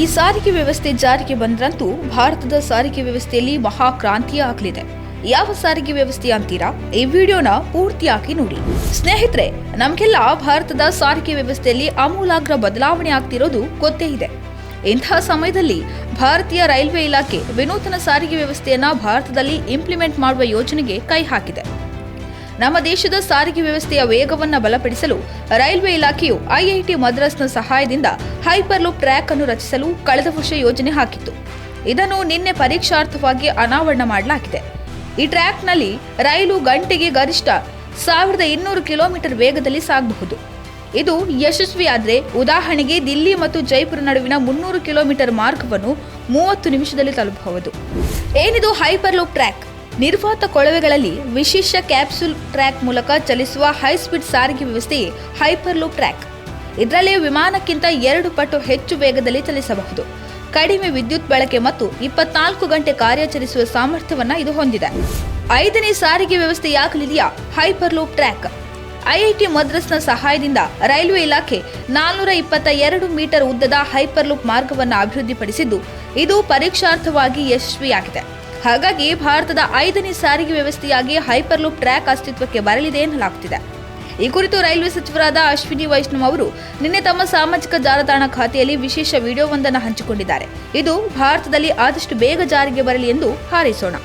ಈ ಸಾರಿಗೆ ವ್ಯವಸ್ಥೆ ಜಾರಿಗೆ ಬಂದ್ರಂತೂ ಭಾರತದ ಸಾರಿಗೆ ವ್ಯವಸ್ಥೆಯಲ್ಲಿ ಮಹಾ ಕ್ರಾಂತಿ ಆಗಲಿದೆ. ಯಾವ ಸಾರಿಗೆ ವ್ಯವಸ್ಥೆ ಅಂತೀರಾ? ಈ ವಿಡಿಯೋನ ಪೂರ್ತಿಯಾಗಿ ನೋಡಿ. ಸ್ನೇಹಿತರೆ, ನಮಗೆಲ್ಲ ಭಾರತದ ಸಾರಿಗೆ ವ್ಯವಸ್ಥೆಯಲ್ಲಿ ಆಮೂಲಾಗ್ರ ಬದಲಾವಣೆ ಆಗ್ತಿರೋದು ಗೊತ್ತೇ ಇದೆ. ಇಂತಹ ಸಮಯದಲ್ಲಿ ಭಾರತೀಯ ರೈಲ್ವೆ ಇಲಾಖೆ ವಿನೂತನ ಸಾರಿಗೆ ವ್ಯವಸ್ಥೆಯನ್ನ ಭಾರತದಲ್ಲಿ ಇಂಪ್ಲಿಮೆಂಟ್ ಮಾಡುವ ಯೋಜನೆಗೆ ಕೈ ಹಾಕಿದೆ. ನಮ್ಮ ದೇಶದ ಸಾರಿಗೆ ವ್ಯವಸ್ಥೆಯ ವೇಗವನ್ನು ಬಲಪಡಿಸಲು ರೈಲ್ವೆ ಇಲಾಖೆಯು ಐಐಟಿ ಮದ್ರಾಸ್ನ ಸಹಾಯದಿಂದ ಹೈಪರ್ ಲೂಪ್ ಟ್ರ್ಯಾಕ್ ಅನ್ನು ರಚಿಸಲು ಕಳೆದ ವರ್ಷ ಯೋಜನೆ ಹಾಕಿತ್ತು. ಇದನ್ನು ನಿನ್ನೆ ಪರೀಕ್ಷಾರ್ಥವಾಗಿ ಅನಾವರಣ ಮಾಡಲಾಗಿದೆ. ಈ ಟ್ರ್ಯಾಕ್ನಲ್ಲಿ ರೈಲು ಗಂಟೆಗೆ ಗರಿಷ್ಠ ಸಾವಿರದ ಇನ್ನೂರು ಕಿಲೋಮೀಟರ್ ವೇಗದಲ್ಲಿ ಸಾಗಬಹುದು. ಇದು ಯಶಸ್ವಿಯಾದರೆ ಉದಾಹರಣೆಗೆ ದಿಲ್ಲಿ ಮತ್ತು ಜೈಪುರ ನಡುವಿನ ಮುನ್ನೂರು ಕಿಲೋಮೀಟರ್ ಮಾರ್ಗವನ್ನು ಮೂವತ್ತು ನಿಮಿಷದಲ್ಲಿ ತಲುಪಬಹುದು. ಏನಿದು ಹೈಪರ್ ಲೂಪ್ ಟ್ರ್ಯಾಕ್? ನಿರ್ವಾತ ಕೊಳವೆಗಳಲ್ಲಿ ವಿಶೇಷ ಕ್ಯಾಪ್ಸೂಲ್ ಟ್ರ್ಯಾಕ್ ಮೂಲಕ ಚಲಿಸುವ ಹೈ ಸ್ಪೀಡ್ ಸಾರಿಗೆ ವ್ಯವಸ್ಥೆ ಹೈಪರ್ ಲೂಪ್ ಟ್ರ್ಯಾಕ್. ಇದರಲ್ಲಿ ವಿಮಾನಕ್ಕಿಂತ ಎರಡು ಪಟ್ಟು ಹೆಚ್ಚು ವೇಗದಲ್ಲಿ ಚಲಿಸಬಹುದು. ಕಡಿಮೆ ವಿದ್ಯುತ್ ಬಳಕೆ ಮತ್ತು ಇಪ್ಪತ್ನಾಲ್ಕು ಗಂಟೆ ಕಾರ್ಯಾಚರಿಸುವ ಸಾಮರ್ಥ್ಯವನ್ನು ಇದು ಹೊಂದಿದೆ. ಐದನೇ ಸಾರಿಗೆ ವ್ಯವಸ್ಥೆಯಾಗಲಿದೆಯಾ ಹೈಪರ್ ಲೂಪ್ ಟ್ರ್ಯಾಕ್? ಐಐಟಿ ಮದ್ರಾಸ್ನ ಸಹಾಯದಿಂದ ರೈಲ್ವೆ ಇಲಾಖೆ ನಾಲ್ನೂರ ಇಪ್ಪತ್ತ ಎರಡು ಮೀಟರ್ ಉದ್ದದ ಹೈಪರ್ ಲೂಪ್ ಮಾರ್ಗವನ್ನು ಅಭಿವೃದ್ಧಿಪಡಿಸಿದ್ದು, ಇದು ಪರೀಕ್ಷಾರ್ಥವಾಗಿ ಯಶಸ್ವಿಯಾಗಿದೆ. ಹಾಗಾಗಿ ಭಾರತದ ಐದನೇ ಸಾರಿಗೆ ವ್ಯವಸ್ಥೆಯಾಗಿ ಹೈಪರ್ ಲೂಪ್ ಟ್ರ್ಯಾಕ್ ಅಸ್ತಿತ್ವಕ್ಕೆ ಬರಲಿದೆ ಎನ್ನಲಾಗುತ್ತಿದೆ. ಈ ಕುರಿತು ರೈಲ್ವೆ ಸಚಿವರಾದ ಅಶ್ವಿನಿ ವೈಷ್ಣವ್ ಅವರು ನಿನ್ನೆ ತಮ್ಮ ಸಾಮಾಜಿಕ ಜಾಲತಾಣ ಖಾತೆಯಲ್ಲಿ ವಿಶೇಷ ವಿಡಿಯೋವೊಂದನ್ನು ಹಂಚಿಕೊಂಡಿದ್ದಾರೆ. ಇದು ಭಾರತದಲ್ಲಿ ಆದಷ್ಟು ಬೇಗ ಜಾರಿಗೆ ಬರಲಿ ಎಂದು ಹಾರೈಸೋಣ.